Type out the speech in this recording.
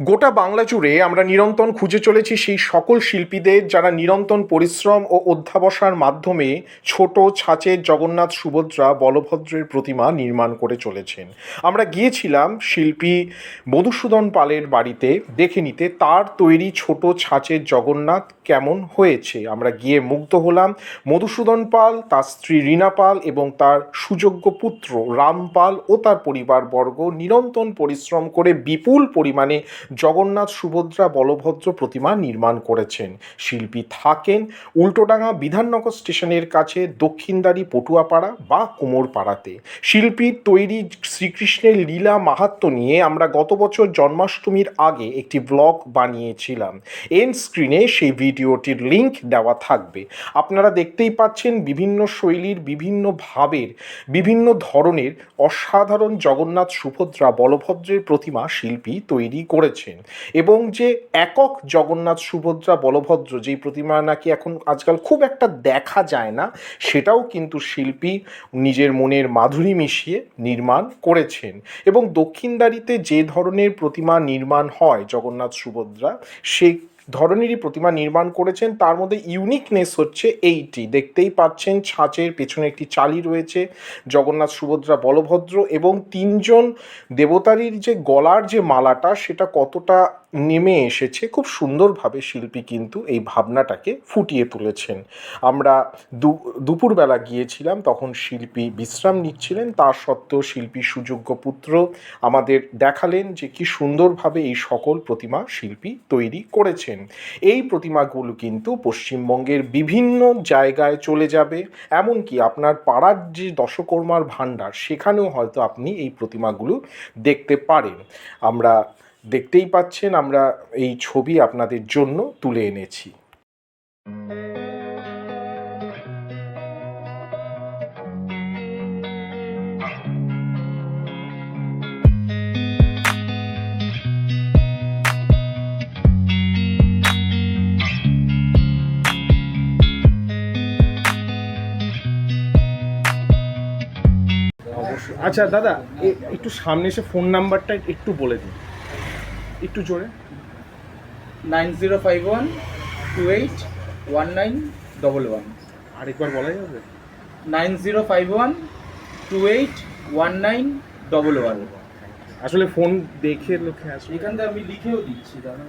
গোটা বাংলা জুড়ে আমরা নিরন্তর খুঁজে চলেছি সেই সকল শিল্পীদের যারা নিরন্তর পরিশ্রম ও অধ্যাবসার মাধ্যমে ছোট ছাঁচের জগন্নাথ সুভদ্রা বলভদ্রের প্রতিমা নির্মাণ করে চলেছেন। আমরা গিয়েছিলাম শিল্পী মধুসূদন পালের বাড়িতে দেখে নিতে, তার তৈরি ছোট ছাঁচের জগন্নাথ কেমন হয়েছে? আমরা গিয়ে মুগ্ধ হলাম। মধুসূদন পাল, তার স্ত্রী রীনা পাল এবং তার সুযোগ্য পুত্র রামপাল ও তার পরিবারবর্গ নিরন্তর পরিশ্রম করে বিপুল পরিমাণে জগন্নাথ সুভদ্রা বলভদ্র প্রতিমা নির্মাণ করেছেন। শিল্পী থাকেন উল্টোডাঙ্গা বিধাননগর স্টেশনের কাছে দক্ষিণদারি পটুয়াপাড়া বা কুমোরপাড়াতে। শিল্পীর তৈরি শ্রীকৃষ্ণের লীলা মাহাত্ম নিয়ে আমরা গত বছর জন্মাষ্টমীর আগে একটি ব্লগ বানিয়েছিলাম। এন স্ক্রিনে সেই ভিডিওটির লিংক দেওয়া থাকবে। আপনারা দেখতেই পাচ্ছেন বিভিন্ন শৈলীর, বিভিন্ন ভাবের, বিভিন্ন ধরনের অসাধারণ জগন্নাথ সুভদ্রা বলভদ্রের প্রতিমা শিল্পী তৈরি করেছেন। এবং যে একক জগন্নাথ সুভদ্রা বলভদ্র, যেই প্রতিমা নাকি এখন আজকাল খুব একটা দেখা যায় না, সেটাও কিন্তু শিল্পী নিজের মনের মাধুরী মিশিয়ে নির্মাণ করেছেন। এবং দক্ষিণদারিতে যে ধরনের প্রতিমা নির্মাণ হয় জগন্নাথ সুভদ্রা সেই ধরনেরই প্রতিমা নির্মাণ করেছেন। তার মধ্যে ইউনিকনেস হচ্ছে এইটি। দেখতেই পাচ্ছেন ছাঁচের পেছনে একটি চালি রয়েছে, জগন্নাথ সুভদ্রা বলভদ্র এবং তিনজন দেবতারির যে গলার যে মালাটা, সেটা কতটা নেমে এসেছে, খুব সুন্দরভাবে শিল্পী কিন্তু এই ভাবনাটাকে ফুটিয়ে তুলেছেন। আমরা দু, দুপুরবেলা গিয়েছিলাম, তখন শিল্পী বিশ্রাম নিচ্ছিলেন, তা সত্ত্বেও শিল্পী সুযোগ্য পুত্র আমাদের দেখালেন যে কি সুন্দরভাবে এই সকল প্রতিমা শিল্পী তৈরি করেছেন। এই প্রতিমাগুলো কিন্তু পশ্চিমবঙ্গের বিভিন্ন জায়গায় চলে যাবে, এমনকি আপনার পাড়ার যে দশকর্মার ভাণ্ডার, সেখানেও হয়তো আপনি এই প্রতিমাগুলো দেখতে পারেন। আমরা দেখতেই পাচ্ছেন, আমরা এই ছবি আপনাদের জন্য তুলে এনেছি। আচ্ছা দাদা একটু সামনে এসে ফোন নাম্বারটা একটু বলে দিন। একটু জোরে। Nine zero five one two eight one nine double one. আরেকবার বলা যাবে? Nine zero five one two eight one nine double one. আসলে ফোন দেখে লোকে আসবে। এখান থেকে আমি লিখেও দিচ্ছি দাদা।